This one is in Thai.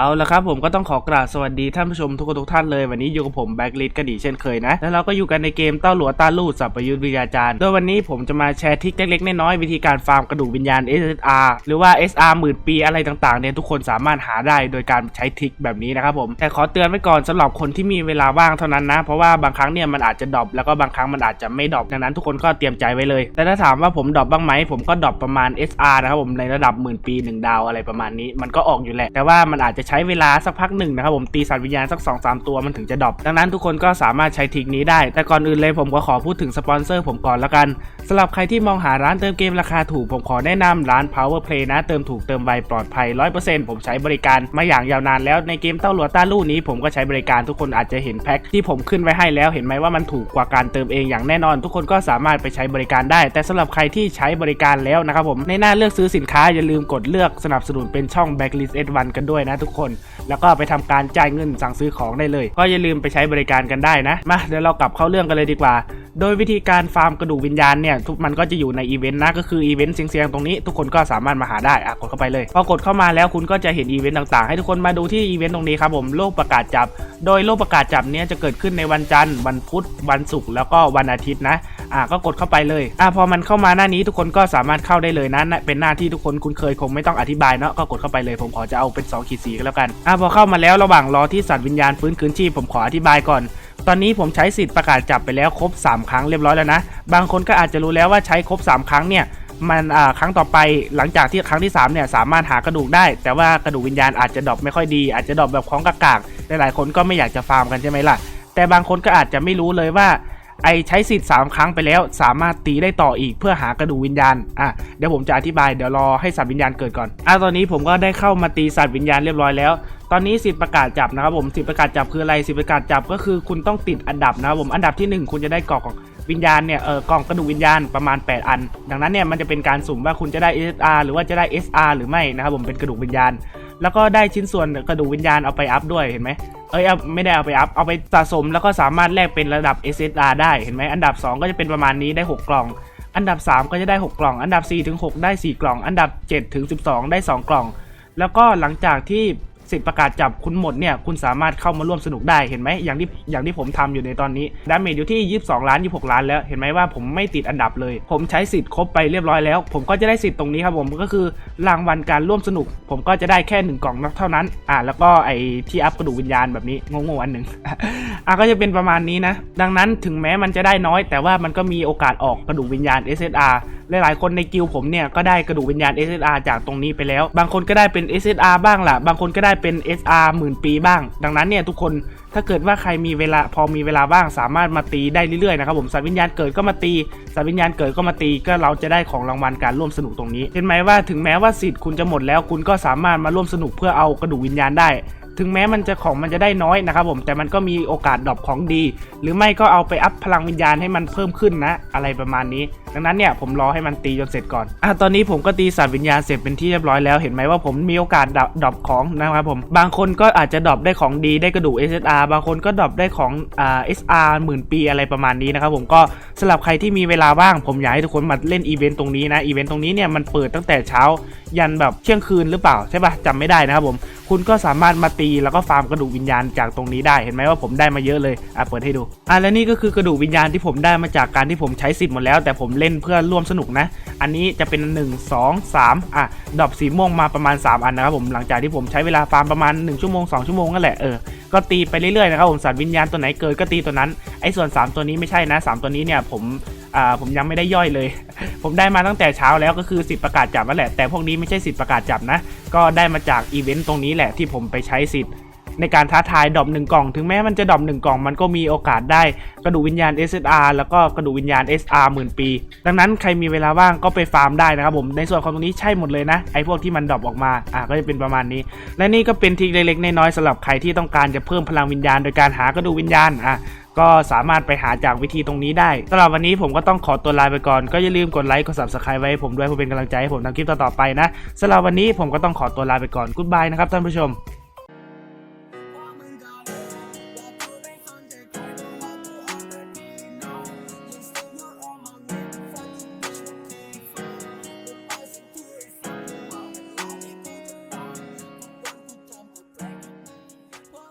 เอาละครับผมก็ต้องขอกราบสวัสดีท่านผู้ชมทุกคนทุกท่านเลยวันนี้อยู่กับผมแบ็กลิสกันอีเช่นเคยนะ แล้วเราก็อยู่กันในเกมเต้าหลัวตาลู่สับประยุทธ์วิทยาจารย์โดยวันนี้ผมจะมาแชร์ทิคเล็กๆน้อยๆวิธีการฟาร์มกระดูกวิญญาณ SSR หรือว่า SR หมื่นปีอะไรต่างๆเนี่ยทุกคนสามารถหาได้โดยการใช้ทิคแบบนี้นะครับผมแต่ขอเตือนไว้ก่อนสำหรับคนที่มีเวลาว่างเท่านั้นนะเพราะว่าบางครั้งเนี่ยมันอาจจะดรอปแล้วก็บางครั้งมันอาจจะไม่ดรอปดังนั้นทุกคนก็เตรียมใจไว้เลยแต่ถ้าถามว่าผมดรอปบ้างไหมผมก็ดรอปประมาณ SR นะครับผมในระดับหมื่นปีหนึ่งดาวอะไรประมาณนี้มันก็ออกอยู่แหละแต่ว่ามันอาจจะใช้เวลาสักพักหนึ่งนะครับผมตีสัตว์วิญญาณสัก2อสตัวมันถึงจะดรอปดังนั้นทุกคนก็สามารถใช้ทิคนี้ได้ แต่ก่อนอื่นเลยผมก็ขอพูดถึงสปอนเซอร์ผมก่อนแล้วกันสำหรับใครที่มองหาร้านเติมเกมราคาถูก ผมขอแนะนำร้าน Power Play นะเติมถูกเติมไวปลอดภัย 100%ผมใช้บริการมาอย่างยาวนานแล้วในเกมเต้าหลัวต้าลู่นี้ผมก็ใช้บริการทุกคนอาจจะเห็นแพ็คที่ผมขึ้นไว้ให้แล้วเห็นไหมว่ามันถูกกว่าการเติมเองอย่างแน่นอน ทุกคนก็สามารถไปใช้บริการได้ แต่สำหรับใครที่ใช้บริการแล้วนะครับผมในหน้าเลือกซื้อสินค้าอย่าลืมกดเลือกสนับสนุนเป็นช่อง Backlist S1 กันด้วยนะทุกคน แล้วก็ไปทำการจ่ายเงินสั่งซื้อของได้เลย ก็อย่าลืมไปใช้บริการกันได้นะ มาเดี๋ยวเรากลับเข้าเรื่องกันเลยดีกว่า โดยวิธีการฟาร์มกระดูกวิญญาณเนี่ยทุกมันก็จะอยู่ในอีเวนต์นะก็คืออีเวนต์เสียงๆตรงนี้ทุกคนก็สามารถมาหาได้อะกดเข้าไปเลยพอกดเข้ามาแล้วคุณก็จะเห็นอีเวนต์ต่างๆ ให้ทุกคนมาดูที่อีเวนต์ตรงนี้ครับผมโลกประกาศจับ โดยโลกประกาศจับเนี้ยจะเกิดขึ้นในวันจันทร์ วันพุธวันศุกร์แล้วก็วันอาทิตย์นะ อะก็กดเข้าไปเลยอะพอมันเข้ามาหน้านี้ทุกคนก็สามารถเข้าได้เลยนะนเป็นหน้าที่ทุกคนคุ้นเคยคงไม่ต้องอธิบายเนาะก็กดเข้าไปเลยผมขอจะเอาเป็น2ขีดสีก็แล้วกันอะพอเข้ามาแล้วระหว่างรอที่สัตว์วิญญาณฟื้นคืนชีพผมขออธิบายก่อนตอนนี้ผมใช้สิทธิ์ประกาศจับไปแล้วครบ 3 ครั้งเรียบร้อยแล้วนะ บางคนก็อาจจะรู้แล้วว่าใช้ครบ 3 ครั้งเนี่ยมันอ่าครั้งต่อไปหลังจากที่ครั้งที่3เนี่ยสามารถหากระดูกได้ แต่ว่ากระดูกวิญญาณอาจจะดรอปไม่ค่อยดีอาจจะดรอปแบบของกากากๆหลายๆคนก็ไม่อยากจะฟาร์มกันใช่ไหมล่ะ แต่บางคนก็อาจจะไม่รู้เลยว่า ไอใช้สิทธิ์3ครั้งไปแล้ว สามารถตีได้ต่ออีกเพื่อหากระดูกวิญญาณอะเดี๋ยวผมจะอธิบายเดี๋ยวรอให้สัตว์วิญญาณเกิดก่อนอะตอนนี้ผมก็ได้เข้ามาตีสัตว์วิญญาณเรียบร้อยแล้ว ตอนนี้สิทธิ์ประกาศจับนะครับผมสิทธิ์ประกาศจับคืออะไรสิทธิ์ประกาศจับก็คือคุณต้องติดอันดับนะครับผมอันดับทีหนึ่1 คุณจะได้กล่องวิญญาณเนี่ยเออกล่องกระดูกวิญญาณประมาณ 8 อัน ดังนั้นเนี่ยมันจะเป็นการสุ่มว่าคุณจะได้ SR หรือว่าจะได้ SR หรือไม่นะครับผมเป็นกระดูกวิญญาณ แล้วก็ได้ชิ้นส่วนกระดูกวิญญาณเอาไปอัพด้วยเห็นไหมเอ้ยเอาไม่ได้เอาไปอัพ เอาไปสะสมแล้วก็สามารถแลกเป็นระดับ SSR ได้เห็นไหมอันดับ 2 ก็จะเป็นประมาณนี้ได้ 6 กล่อง อันดับ 3 ก็จะได้ 6 กล่อง อันดับ4ถึง6ได้ 4 กล่อง อันดับ7ถึง12 ได้ 2 กล่อง แล้วก็หลังจากที่ สิทธิ์ประกาศจับคุณหมดเนี่ยคุณสามารถเข้ามาร่วมสนุกได้เห็นไหมอย่างที่อย่างที่ผมทำอยู่ในตอนนี้ดาเมจอยู่ที่ 22 ล้าน 26 ล้านแล้วเห็นไหมว่าผมไม่ติดอันดับเลย ผมใช้สิทธิ์ครบไปเรียบร้อยแล้ว ผมก็จะได้สิทธิ์ตรงนี้ครับผมก็คือรางวัลการร่วมสนุก ผมก็จะได้แค่หนึ่งกล่องเท่านั้นอ่าแล้วก็ไอ้ที่อัพกระดูกวิญญาณแบบนี้โง่ๆอันหนึ่งอะก็จะเป็นประมาณนี้นะ ดังนั้นถึงแม้มันจะได้น้อย แต่ว่ามันก็มีโอกาสออกกระดูกวิญญาณ SSR หลายๆคนในกิลผมเนี่ยก็ได้กระดูกวิญญาณ SSR จากตรงนี้ไปแล้ว บางคนก็ได้เป็น SSR บ้างล่ะ บางคนก็ได้เป็น SR หมื่นปีบ้าง ดังนั้นเนี่ยทุกคนถ้าเกิดว่าใครมีเวลาพอมีเวลาบ้างสามารถมาตีได้เรื่อยๆนะครับผมสัตว์วิญญาณเกิดก็มาตีสัตว์วิญญาณเกิดก็มาตีก็เราจะได้ของรางวัลการร่วมสนุกตรงนี้เห็นไหมว่าถึงแม้ว่าสิทธิ์คุณจะหมดแล้วคุณก็สามารถมาร่วมสนุกเพื่อเอากระดูกวิญญาณได้ ถึงแม้มันจะของมันจะได้น้อยนะครับผมแต่มันก็มีโอกาสดรอปของดี หรือไม่ก็เอาไปอัพพลังวิญญาณให้มันเพิ่มขึ้นนะ อะไรประมาณนี้ ดังนั้นเนี่ยผมรอให้มันตีจนเสร็จก่อนอะตอนนี้ผมก็ตีสัตว์วิญญาณเสร็จเป็นที่เรียบร้อยแล้วเห็นไหมว่าผมมีโอกาสดรอปดรอปของนะครับผมบางคนก็อาจจะดรอปได้ของดีได้กระดูก SSR บางคนก็ดรอปได้ของอ่า SR หมื่นปีอะไรประมาณนี้นะครับผมก็สำหรับใครที่มีเวลาว่างผมอยากให้ทุกคนมาเล่นอีเวนต์ตรงนี้นะอีเวนต์ตรงนี้เนี่ยมันเปิดตั้งแต่เช้ายันแบบเที่ยงคืนหรือเปล่าใช่ปะจำไม่ได้นะครับผมคุณก็สามารถมาตีแล้วก็ฟาร์มกระดูกวิญญาณจากตรงนี้ได้เห็นไหมว่าผมได้มาเยอะเลยอะเปิดให้ดูอะและนี่ก็คือกระดูกวิญญาณที่ผมได้มาจากการที่ผมใช้สิทธิ์หมดแล้วแต่ผมเลนเพื่อร่วมสนุกนะ อันนี้จะเป็น 1 2 3อะดอปสีม่วงมาประมาณ 3 อันนะครับผมหลังจากที่ผมใช้เวลาฟาร์มประมาณ 1 ชั่วโมง 2 ชั่วโมงนั่นแหละเออก็ตีไปเรื่อยๆนะครับผมสัตว์วิญญาณตัวไหนเกิดก็ตีตัวนั้นไอ้ส่วน 3 ตัวนี้ไม่ใช่นะ 3 ตัวนี้เนี่ยผมอ่าผมยังไม่ได้ย่อยเลย ผมได้มาตั้งแต่เช้าแล้วก็คือสิทธิ์ประกาศจับนั่นแหละแต่พวกนี้ไม่ใช่สิทธิ์ประกาศจับนะ ก็ได้มาจากอีเวนต์ตรงนี้แหละที่ผมไปใช้สิทธิ์ ในการท้าทายดรอปหนึ่งกล่อง ถึงแม้มันจะดรอปหนึ่งกล่องมันก็มีโอกาสได้กระดูกวิญญาณ SSR แล้วก็กระดูกวิญญาณ SR หมื่นปี ดังนั้นใครมีเวลาว่างก็ไปฟาร์มได้นะครับผมในส่วนของตรงนี้ใช่หมดเลยนะไอ้พวกที่มันดรอปออกมาอะก็จะเป็นประมาณนี้ และนี่ก็เป็นทริคเล็กๆน้อยๆสำหรับใครที่ต้องการจะเพิ่มพลังวิญญาณ โดยการหากระดูกวิญญาณอะก็สามารถไปหาจากวิธีตรงนี้ได้สำหรับวันนี้ผมก็ต้องขอตัวลาไปก่อน ก็อย่าลืมกดไลค์ กด subscribe ไว้ให้ผมด้วยเพื่อเป็นกำลังใจให้ผมทำคลิปต่อๆไปนะสำหรับวันนี้ผมก็ต้องขอตัวลาไปก่อนกุ๊ดบายนะครับท่านผู้ชม